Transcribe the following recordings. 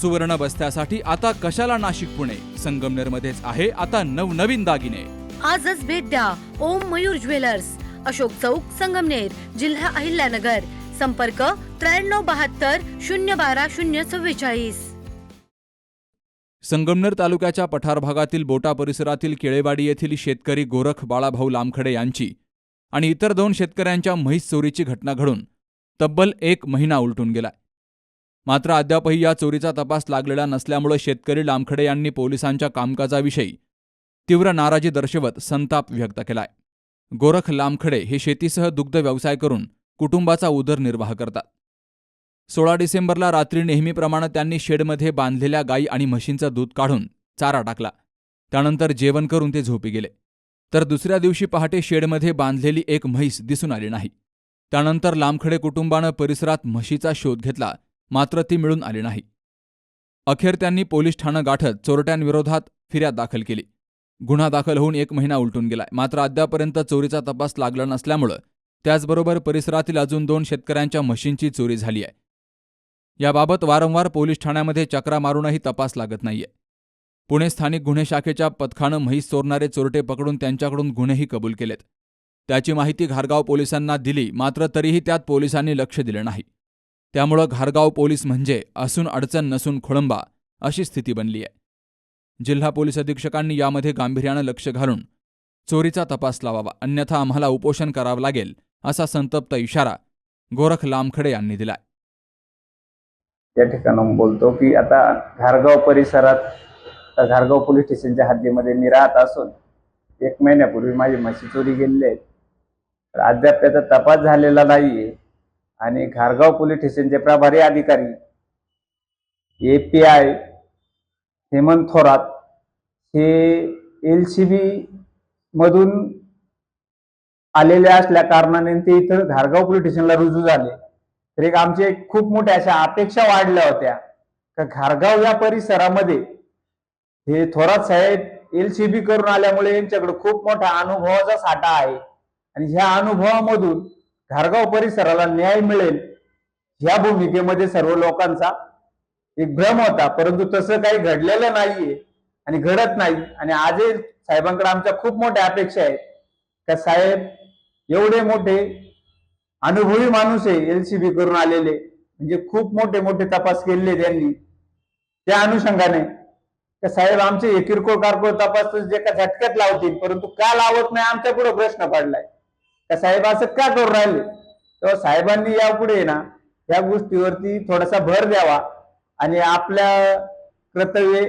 सुवर्ण बस्त्यासाठी आता कशाला नाशिक पुणे? संगमनेर मध्येच आहे आता नवनवीन दागिने. आजच भेट द्या ओम मयूर ज्वेलर्स. अशोक चौक संगमनेर जिल्हा अहिल्यानगर. संपर्क त्र्याण्णव बहात्तर शून्य बारा शून्य चव्वेचाळीस. संगमनेर तालुक्याच्या पठार भागातील बोटा परिसरातील केळेवाडी येथील शेतकरी गोरख बाळाभाऊ लामखडे यांची आणि इतर दोन शेतकऱ्यांच्या म्हैस चोरीची घटना घडून तब्बल एक महिना उलटून गेलाय. मात्र अद्यापही या चोरीचा तपास लागलेला नसल्यामुळे शेतकरी लामखडे यांनी पोलिसांच्या कामकाजाविषयी तीव्र नाराजी दर्शवत संताप व्यक्त केलाय. गोरख लामखडे हे शेतीसह दुग्ध व्यवसाय करून कुटुंबाचा उदरनिर्वाह करतात. सोळा डिसेंबरला रात्री नेहमीप्रमाणे त्यांनी शेडमध्ये बांधलेल्या गायी आणि म्हशींचं दूध काढून चारा टाकला. त्यानंतर जेवण करून ते झोपी गेले. तर दुसऱ्या दिवशी पहाटे शेडमध्ये बांधलेली एक म्हैस दिसून आली नाही. त्यानंतर लांबखडे कुटुंबानं परिसरात म्हशीचा शोध घेतला मात्र ती मिळून आली नाही. अखेर त्यांनी पोलीस ठाणं गाठत चोरट्यांविरोधात फिर्याद दाखल केली. गुन्हा दाखल होऊन एक महिना उलटून गेलाय. मात्र अद्यापर्यंत चोरीचा तपास लागला नसल्यामुळं त्याचबरोबर परिसरातील अजून दोन शेतकऱ्यांच्या म्हशींची चोरी झाली आहे. याबाबत वारंवार पोलीस ठाण्यामध्ये चक्रा मारूनही तपास लागत नाहीये. पुणे स्थानिक गुन्हे शाखेच्या पथकानं म्हैस चोरणारे चोरटे पकडून त्यांच्याकडून गुन्हेही कबूल केलेत. त्याची माहिती घारगाव पोलिसांना दिली मात्र तरीही त्यात पोलिसांनी लक्ष दिलं नाही. त्यामुळं घारगाव पोलीस म्हणजे असून अडचण नसून खोळंबा अशी स्थिती बनली आहे जिल्हा पोलीस अधीक्षकांनी यामध्ये गांभीर्यानं लक्ष घालून चोरीचा तपास लावावा अन्यथा आम्हाला उपोषण करावं लागेल असा संतप्त इशारा गोरख लामखडे यांनी दिलाय. त्या ठिकाणाहून बोलतो की आता घारगाव परिसरात घारगाव पोलीस स्टेशनच्या हद्दीमध्ये निराहत असून एक महिन्यापूर्वी माझी म्हशी चोरी गेलेली आहेत. अद्याप त्याचा तपास झालेला नाहीये. आणि घारगाव पोलीस स्टेशनचे प्रभारी अधिकारी A P I Hemant Thorat हे एल सी बी मधून आलेले असल्या कारणाने ते इथं घारगाव पोलीस स्टेशनला रुजू झाले. तर एक आमची एक खूप मोठ्या अशा अपेक्षा वाढल्या होत्या. का घारगाव या परिसरामध्ये हे थोरात साहेब एल सी बी करून आल्यामुळे यांच्याकडे खूप मोठा अनुभवाचा साठा आहे. आणि ह्या अनुभवामधून धारगाव परिसराला न्याय मिळेल ह्या भूमिकेमध्ये सर्व लोकांचा एक भ्रम होता. परंतु तसं काही घडलेलं नाहीये आणि घडत नाही. आणि आजही साहेबांकडे आमच्या खूप मोठ्या अपेक्षा आहेत. का साहेब एवढे मोठे अनुभवी माणूस आहे एलसीबी करून आलेले. म्हणजे खूप मोठे मोठे तपास केलेले त्यांनी. त्या अनुषंगाने. का साहेब आमचे हे किरकोळ कारकोळ तपास जे का झटक्यात लावतील परंतु का लावत नाही आमच्या पुढे प्रश्न पडलाय. त्या साहेब असं का करून राहिले? तेव्हा साहेबांनी यापुढे ना या गोष्टीवरती थोडासा भर द्यावा आणि आपल्या कर्तव्य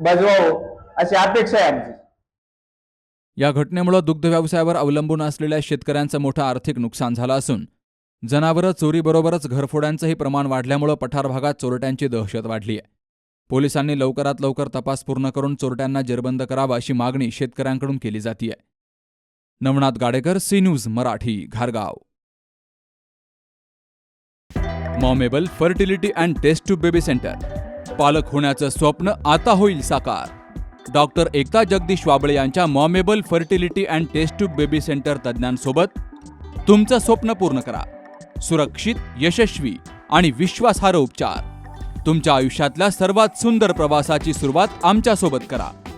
बजवावं अशी अपेक्षा आहे आमची. या घटनेमुळे दुग्ध व्यवसायावर अवलंबून असलेल्या शेतकऱ्यांचं मोठं आर्थिक नुकसान झालं असून जनावरं चोरीबरोबरच घरफोड्यांचंही प्रमाण वाढल्यामुळं पठार भागात चोरट्यांची दहशत वाढली आहे. पोलिसांनी लवकरात लवकर तपास पूर्ण करून चोरट्यांना जेरबंद करावा अशी मागणी शेतकऱ्यांकडून केली जातीय. नवनाथ गाडेकर सी न्यूज मराठी घारगाव. मॉमेबल fertility and test tube baby centre. पालक होण्याचं स्वप्न आता होईल साकार. डॉक्टर एकता जगदीश वाबळे यांच्या मॉमेबल fertility and test tube baby centre तज्ज्ञांसोबत तुमचं स्वप्न पूर्ण करा. सुरक्षित यशस्वी आणि विश्वासार्ह उपचार. तुमच्या आयुष्यातल्या सर्वात सुंदर प्रवासाची सुरुवात आमच्यासोबत करा.